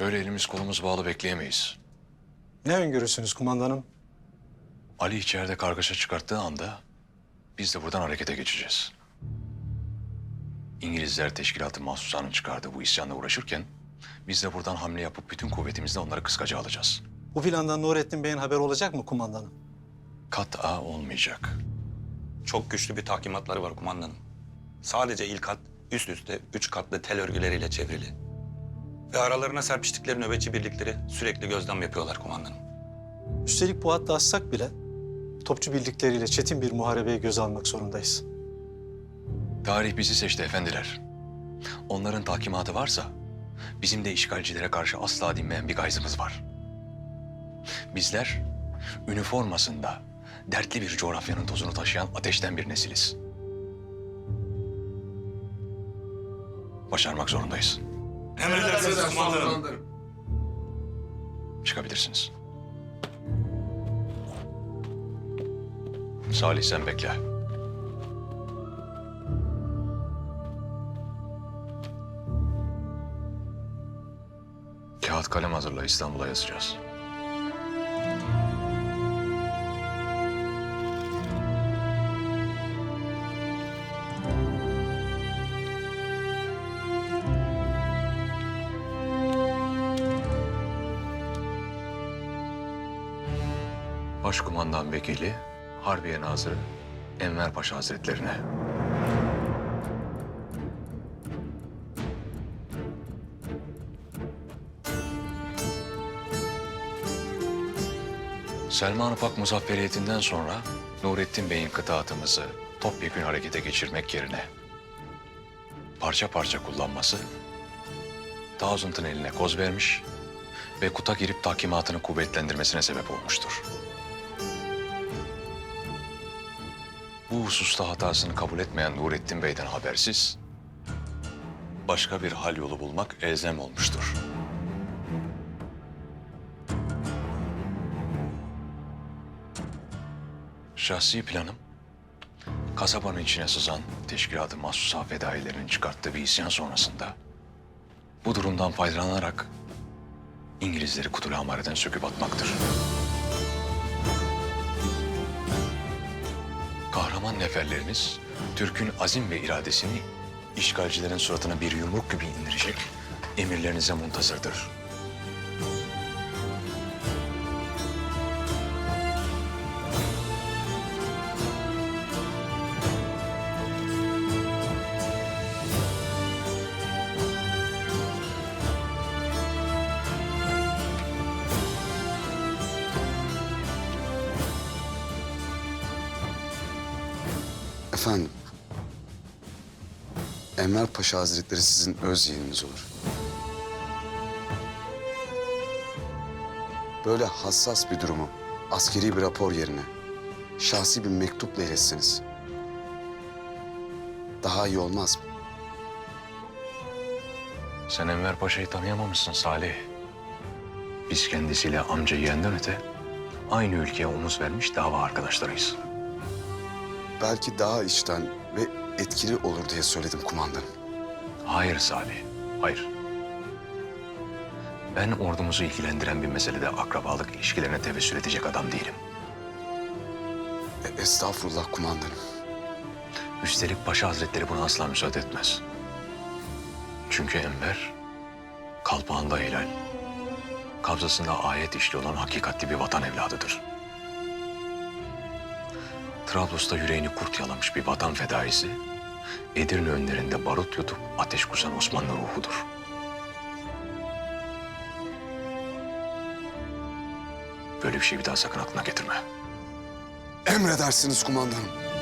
Böyle elimiz kolumuz bağlı bekleyemeyiz. Ne öngörüsünüz kumandanım? Ali içeride kargaşa çıkarttığı anda biz de buradan harekete geçeceğiz. İngilizler teşkilatı mahsusanın çıkardığı bu isyanla uğraşırken biz de buradan hamle yapıp bütün kuvvetimizle onları kıskaca alacağız. Bu plandan Nurettin Bey'in haberi olacak mı kumandanım? Kat A olmayacak. Çok güçlü bir tahkimatları var kumandanım. Sadece ilk kat üst üste üç katlı tel örgüleriyle çevrili. Ve aralarına serpiştikleri nöbetçi birlikleri sürekli gözlem yapıyorlar kumandanım. Üstelik bu hattı açsak bile topçu birlikleriyle çetin bir muharebeye göz almak zorundayız. Tarih bizi seçti efendiler. Onların tahkimatı varsa bizim de işgalcilere karşı asla dinmeyen bir gayzımız var. Bizler üniformasında dertli bir coğrafyanın tozunu taşıyan ateşten bir nesiliz. Başarmak zorundayız. Emredersiniz kumandanım. Çıkabilirsiniz. Salih sen bekle. Kağıt kalem hazırla İstanbul'a yazacağız. Başkumandan Vekili, Harbiye Nazırı Enver Paşa Hazretlerine. Selman Ufak muzafferiyetinden sonra Nurettin Bey'in kıtaatımızı topyekün harekete geçirmek yerine parça parça kullanması Tağzunt'un eline koz vermiş ve kuta girip tahkimatını kuvvetlendirmesine sebep olmuştur. Bu hususta hatasını kabul etmeyen Nurettin Bey'den habersiz, başka bir hal yolu bulmak elzem olmuştur. Şahsi planım, kasabanın içine sızan teşkilat-ı mahsusa fedailerinin çıkarttığı bir isyan sonrasında bu durumdan faydalanarak İngilizleri Kutul Amare'den söküp atmaktır. Kahraman neferleriniz Türk'ün azim ve iradesini işgalcilerin suratına bir yumruk gibi indirecek emirlerinize muntazırdır. Efendim. Enver Paşa Hazretleri sizin öz yeğeniniz olur. Böyle hassas bir durumu askeri bir rapor yerine şahsi bir mektupla iletseniz daha iyi olmaz mı? Sen Enver Paşa'yı tanıyamamışsın Salih. Biz kendisiyle amca yeğenden öte aynı ülkeye omuz vermiş dava arkadaşlarıyız. Belki daha içten ve etkili olur diye söyledim kumandanım. Hayır Salih, hayır. Ben ordumuzu ilgilendiren bir meselede akrabalık ilişkilerine tevessül edecek adam değilim. E, estağfurullah kumandanım. Üstelik Paşa Hazretleri buna asla müsaade etmez. Çünkü Enver, kalpağında helal, kabzasında ayet işli olan hakikatli bir vatan evladıdır. Trablus'ta yüreğini kurt yalamış bir vatan fedaisi, Edirne önlerinde barut yutup ateş kusan Osmanlı ruhudur. Böyle bir şey bir daha sakın aklına getirme. Emredersiniz kumandanım.